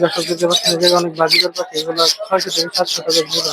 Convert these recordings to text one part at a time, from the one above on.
দর্শক দেখতে পাচ্ছেন জায়গায় অনেক বাজিকর পাখি এগুলো ছয়শো থেকে সাতশো টাকা জোড়া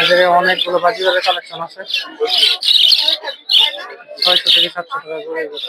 এদের অনেকগুলো বাজিগারের কালেকশন আছে। ছয়শো থেকে সাতশো টাকা করে এগুলো।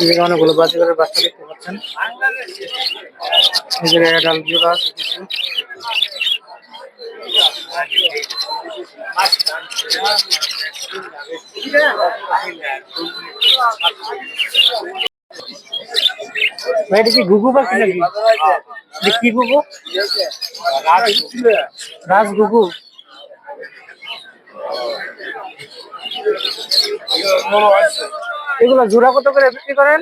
এদিকে অনেকগুলো বাজিগারের বাচ্চা দেখতে পাচ্ছেন। জায়গায় ডাল কি নাকি? কি গুগু রাজ গুগু এগুলো জোড়া কত করে বিক্রি করেন?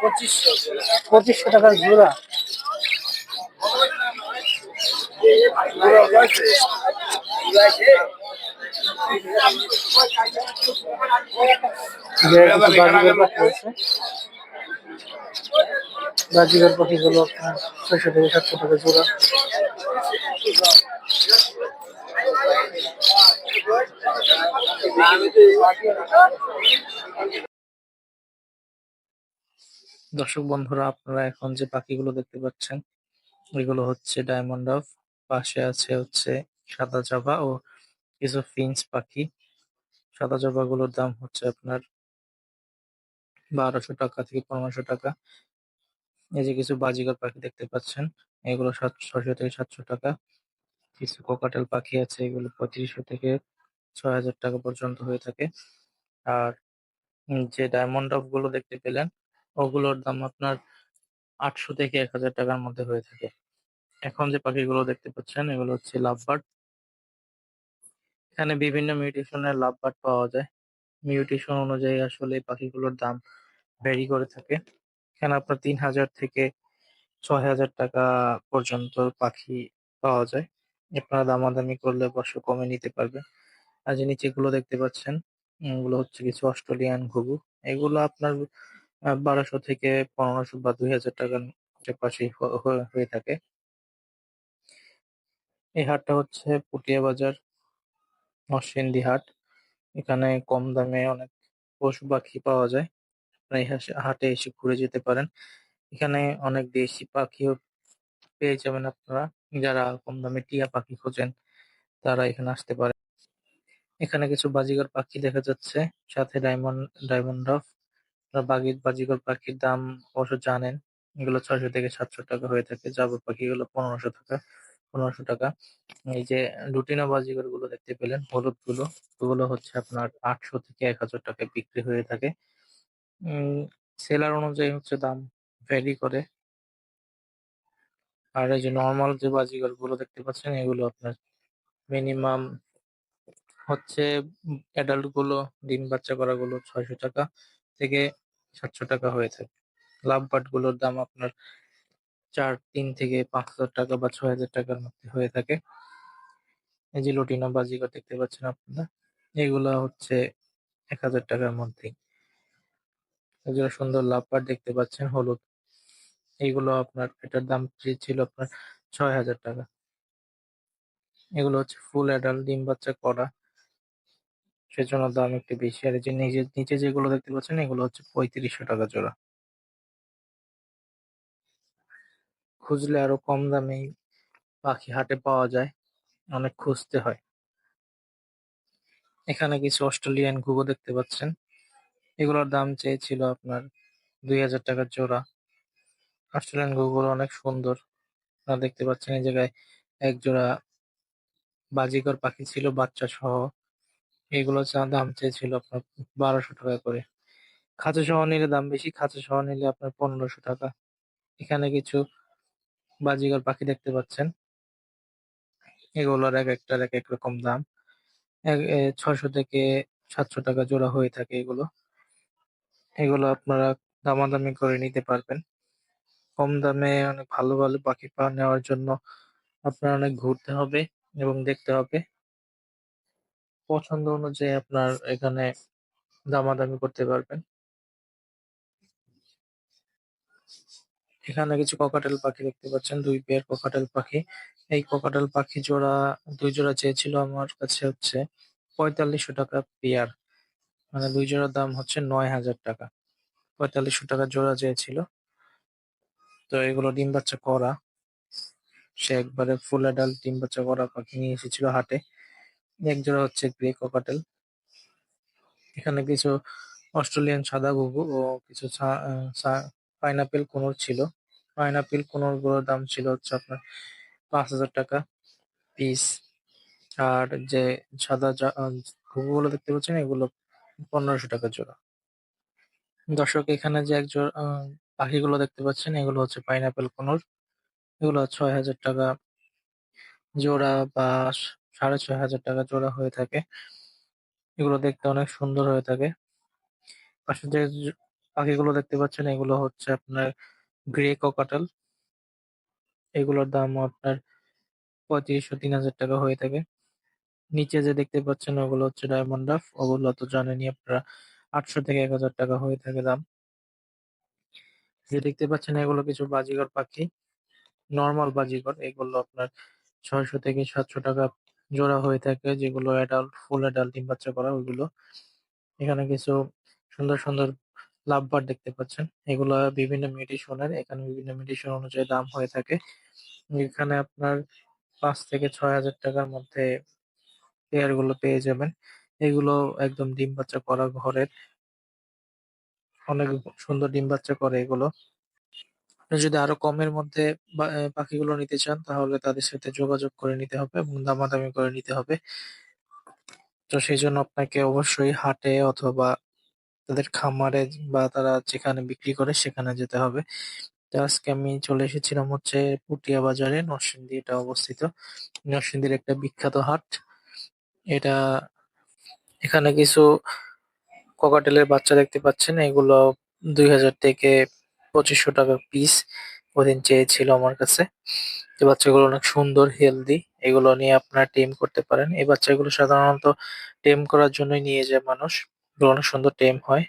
পঁচিশশো পঁচিশশো টাকার জোড়া। বাজিগার পাখিগুলো আপনার ছয়শো থেকে সাতশো টাকা জোড়া। দর্শক বন্ধুরা, আপনারা এখন যে পাখিগুলো দেখতে পাচ্ছেন, এগুলো হচ্ছে ডায়মন্ড অফ, পাশে আছে হচ্ছে সাদা জবা ও কিছু ফিন্স পাখি। সাদা জবাগুলোর দাম হচ্ছে আপনার বারোশো টাকা থেকে পনেরোশো টাকা। এই যে কিছু বাজিগর পাখি দেখতে পাচ্ছেন, এগুলো সাত ছশো থেকে সাতশো টাকা। কিছু কোকাটেল পাখি আছে, এগুলো পঁয়ত্রিশশো থেকে ছয় হাজার টাকা পর্যন্ত হয়ে থাকে। আর যে ডায়মন্ড অফগুলো দেখতে পেলেন, ওগুলোর দাম আপনার আটশো থেকে এক হাজার টাকার মধ্যে হয়ে থাকে। এখন যে পাখিগুলো দেখতে পাচ্ছেন, এগুলো হচ্ছে লাভ লাভবার্ড। এখানে বিভিন্ন মিউটেশনের লাভবার্ড পাওয়া যায়। মিউটেশন অনুযায়ী আসলে পাখিগুলোর দাম ভ্যারি করে থাকে। এখানে আপনার তিন হাজার থেকে ছয় হাজার টাকা পর্যন্ত পাখি পাওয়া যায়। আপনারা দামাদামি করলে অবশ্য কমে নিতে পারবে আর যে নিচেগুলো দেখতে পাচ্ছেন এগুলো হচ্ছে কিছু অস্ট্রেলিয়ান ঘুঘু। এগুলো আপনার বারোশো থেকে পনেরোশো বা দুই হাজার টাকার পাশেই হয়ে থাকে। এই হাটটা হচ্ছে পুটিয়া বাজার নরসিংদী হাট। এখানে কম দামে অনেক পশু পাখি পাওয়া যায়। আপনারা এই হাটে এসে ঘুরে যেতে পারেন। এখানে অনেক দেশি পাখিও পেয়ে যাবেন আপনারা। যারা কম দামে টিয়া পাখি খোঁজেন, তারা এখানে আসতে পারে। এখানে কিছু বাজিগর পাখি দেখা যাচ্ছে, সাথে ডায়মন্ড ডায়মন্ড ডভ বাগি বাজিগর পাখির দাম অবশ্য জানেন। এগুলো ছয়শো থেকে সাতশো টাকা হয়ে থাকে। জাবর পাখিগুলো পনেরোশো টাকা পনেরোশো টাকা। এই যে লুটিনো বাজিগরগুলো দেখতে পেলেন হলুদগুলো ওগুলো হচ্ছে আপনার আটশো থেকে এক হাজার টাকায় বিক্রি হয়ে থাকে। সেলার অনুযায়ী হচ্ছে দাম ভ্যারি করে। আর এই যে নর্মাল যে বাজিগরগুলো দেখতে পাচ্ছেন, এগুলো আপনার মিনিমাম হচ্ছে অ্যাডাল্টগুলো ডিম বাচ্চা করা গুলো ছয়শো টাকা থেকে সাতশো টাকা হয়ে থাকে। লাভ বার্ডগুলোর দাম আপনার চার, তিন থেকে পাঁচ হাজার টাকা বা ছয় হাজার টাকার মধ্যে হয়ে থাকে। এই যে লটিনো বাজিগর দেখতে পাচ্ছেন আপনারা, এগুলো হচ্ছে এক হাজার টাকার মধ্যেই। এগুলো সুন্দর লাভ বার্ড দেখতে পাচ্ছেন, হলুদ। এইগুলো আপনার, এটার দাম ছিল আপনার ছয় হাজার টাকা। এগুলো হচ্ছে ফুল অ্যাডাল্ট ডিম বাচ্চা করা। সেজন্য দাম একটু বেশি। আর যে নিচে নিচে যেগুলো দেখতে পাচ্ছেন, এগুলো হচ্ছে পঁয়ত্রিশশো টাকা জোড়া। খুঁজলে আরও কম দামে পাখি হাটে পাওয়া যায়, অনেক খুঁজতে হয়। এখানে কিছু অস্ট্রেলিয়ান ঘুঘু দেখতে পাচ্ছেন। এগুলোর দাম চেয়েছিল আপনার দুই হাজার টাকার জোড়া। অস্ট্রেলিয়ান ঘুঘুগুলো অনেক সুন্দর। দেখতে পাচ্ছেন এই জায়গায় এক জোড়া বাজিকর পাখি ছিল, বাচ্চা সহ। এগুলো চা দাম চেয়েছিল আপনার বারোশো টাকা করে। খাঁচা সহ নিলে দাম বেশি, খাঁচা সহ নিলে আপনার পনেরোশো টাকা। এখানে কিছু বাজিগর পাখি দেখতে পাচ্ছেন। এগুলোর এক একটার এক এক রকম দাম। ছশো থেকে সাতশো টাকা জোড়া হয়ে থাকে এগুলো। এগুলো আপনারা দামাদামি করে নিতে পারবেন। কম দামে অনেক ভালো ভালো পাখি পা নেওয়ার জন্য আপনার অনেক ঘুরতে হবে এবং দেখতে হবে। পছন্দ অনুযায়ী আপনার এখানে দামাদামি করতে পারবেন। এখানে কিছু ককাটেল পাখি দেখতে পাচ্ছেন, দুই পেয়ার ককাটেল পাখি। এই ককাটেল পাখি জোড়া, দুই জোড়া চেয়েছিল আমার কাছে হচ্ছে পঁয়তাল্লিশশো টাকা পেয়ার মানে দুই জোড়ার দাম হচ্ছে নয় হাজার টাকা। পঁয়তাল্লিশশো টাকা জোড়া চেয়েছিল। তো এগুলো ডিম বাচ্চা করা। সে একবারে ফুল অ্যাডাল্ট ডিম বাচ্চা করা পাখি নিয়ে এসেছিল হাটে। এক জোড়া হচ্ছে গ্রে ককাটেল এখানে কিছু অস্ট্রেলিয়ান সাদা ঘুঘু ও কিছু পাইনাপেল কোনোর ছিল। পাইনাপেল কোনোরগুলোর দাম ছিল হচ্ছে আপনার পাঁচ হাজার টাকা পিস আর যে সাদা ঘুঘুগুলো দেখতে পাচ্ছেন, এগুলো পনেরোশো টাকা জোড়া। দর্শক, এখানে যে এক জোড়া পাখিগুলো দেখতে পাচ্ছেন, এগুলো হচ্ছে পাইনাপেল কোনোর। এগুলো ছয় হাজার টাকা জোড়া বা সাড়ে ছয় হাজার টাকা জোড়া হয়ে থাকে। এগুলো দেখতে অনেক সুন্দর হয়ে থাকে। পাশে যে পাখিগুলো দেখতে পাচ্ছেন, এগুলো হচ্ছে আপনার গ্রে ককাটেল। এগুলোর দাম আপনার পঁয়ত্রিশশো তিন হাজার টাকা হয়ে থাকে। নিচে যে দেখতে পাচ্ছেন, ওগুলো হচ্ছে ডায়মন্ড ডাফ। ওগুলো তো জানেনই আপনারা, আটশো থেকে এক হাজার টাকা হয়ে থাকে দাম। যে দেখতে পাচ্ছেন, এগুলো কিছু বাজিগর পাখি। নর্মাল বাজিগর, এগুলো আপনার ছয়শো থেকে সাতশো টাকা জোড়া হয়ে থাকে, যেগুলো অ্যাডাল্ট ফুল অ্যাডাল্ট ডিম বাচ্চা করা, ওইগুলো। এখানে কিছু সুন্দর সুন্দর লাভ বার দেখতে পাচ্ছেন। এগুলো বিভিন্ন মেডিসনের এখানে বিভিন্ন মেডিসন অনুযায়ী দাম হয়ে থাকে। এখানে আপনার পাঁচ থেকে ছয় হাজার টাকার মধ্যে পেয়ারগুলো পেয়ে যাবেন। এগুলো একদম ডিম বাচ্চা করা ঘরের। অনেক সুন্দর ডিম বাচ্চা করে এগুলো। আপনি যদি আরও কমের মধ্যে পাখিগুলো নিতে চান, তাহলে তাদের সাথে যোগাযোগ করে নিতে হবে এবং দামাদামি করে নিতে হবে। তো সেই জন্য আপনাকে অবশ্যই হাটে অথবা তাদের খামারে বা তারা যেখানে বিক্রি করে সেখানে যেতে হবে। তো আজকে আমি চলে এসেছিলাম হচ্ছে পুটিয়া বাজারে, নরসিংদী এটা অবস্থিত। নরসিংদীর একটা বিখ্যাত হাট। এটা এখানে কিছু ককাটেলের বাচ্চা দেখতে পাচ্ছেন। এগুলো দুই হাজার থেকে পঁচিশশো টাকা পিস ওদিন চেয়েছিল আমার কাছে। এই বাচ্চাগুলো অনেক সুন্দর হেলদি এগুলো নিয়ে আপনারা টেম করতে পারেন। এই বাচ্চাগুলো সাধারণত টেম করার জন্যই নিয়ে যায় মানুষ। এগুলো অনেক সুন্দর টেম হয়।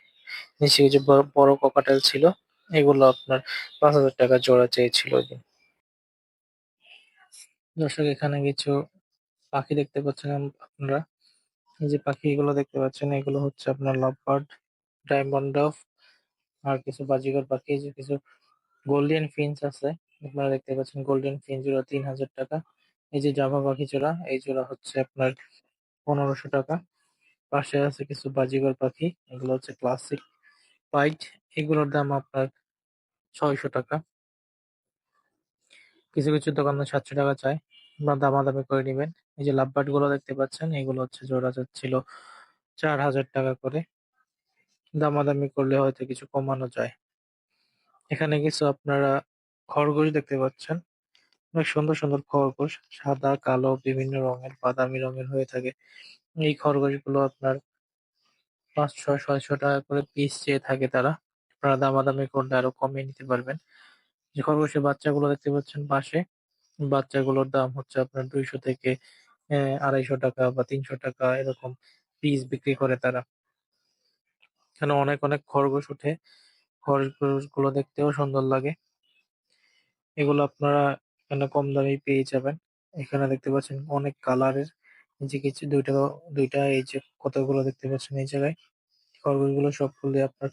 নিচে কিছু বড় ককাটেল ছিল, এগুলো আপনার পাঁচ হাজার টাকা জোড়া চেয়েছিল ওইদিন। দর্শক, এখানে কিছু পাখি দেখতে পাচ্ছেন আপনারা। এই যে পাখিগুলো দেখতে পাচ্ছেন, এগুলো হচ্ছে আপনার লাভবার্ড ডায়মন্ড ডভ আর কিছু বাজিকর পাখি যে কিছু গোল্ডেন ফিঞ্চ আছে, আপনারা দেখতে পাচ্ছেন গোল্ডেন ফিঞ্চ জোড়া তিন হাজার টাকা। এই যে জাভা পাখি জোড়া, এই জোড়া হচ্ছে আপনার পনেরোশো টাকা। পাশে আছে কিছু বাজিকর পাখি এগুলো হচ্ছে ক্লাসিক হোয়াইট এগুলোর দাম আপনার ছয়শো টাকা। কিছু কিছু দোকানে সাতশো টাকা চায় বা দামাদামি করে নেবেন। এই যে লাভবার্ডগুলো দেখতে পাচ্ছেন, এগুলো হচ্ছে জোড়া যাচ্ছিল চার হাজার টাকা করে। দামাদামি করলে হয়তো কিছু কমানো যায়। এখানে কিছু আপনারা খরগোশ দেখতে পাচ্ছেন। অনেক সুন্দর সুন্দর খরগোশ। সাদা, কালো, বিভিন্ন রঙের, বাদামি রঙের হয়ে থাকে। এই খরগোশগুলো আপনার পাঁচশো ছয়শো টাকা করে পিস চেয়ে থাকে তারা। আপনারা দামাদামি করলে আরও কমিয়ে নিতে পারবেন। যে খরগোশের বাচ্চাগুলো দেখতে পাচ্ছেন পাশে, বাচ্চাগুলোর দাম হচ্ছে আপনার দুইশো থেকে আড়াইশো টাকা বা তিনশো টাকা এরকম পিস বিক্রি করে তারা। এখানে অনেক অনেক খরগোশ উঠে খরগোশগুলো দেখতেও সুন্দর লাগে। এগুলো আপনারা এখানে কম দামে পেয়ে যাবেন। এখানে দেখতে পাচ্ছেন অনেক কালারের। যে কিছু দুইটা দুইটা এই যে কতগুলো দেখতে পাচ্ছেন এই জায়গায়। খরগোশ খরগোশগুলো সবগুলো আপনার,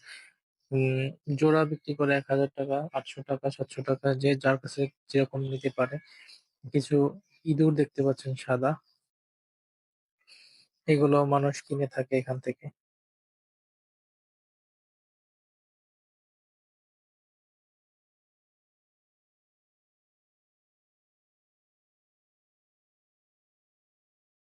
উম, জোড়া বিক্রি করে এক হাজার টাকা, আটশো টাকা, সাতশো টাকা যে যার কাছে যেরকম নিতে পারে। কিছু ইঁদুর দেখতে পাচ্ছেন সাদা। এগুলো মানুষ কিনে থাকে এখান থেকে।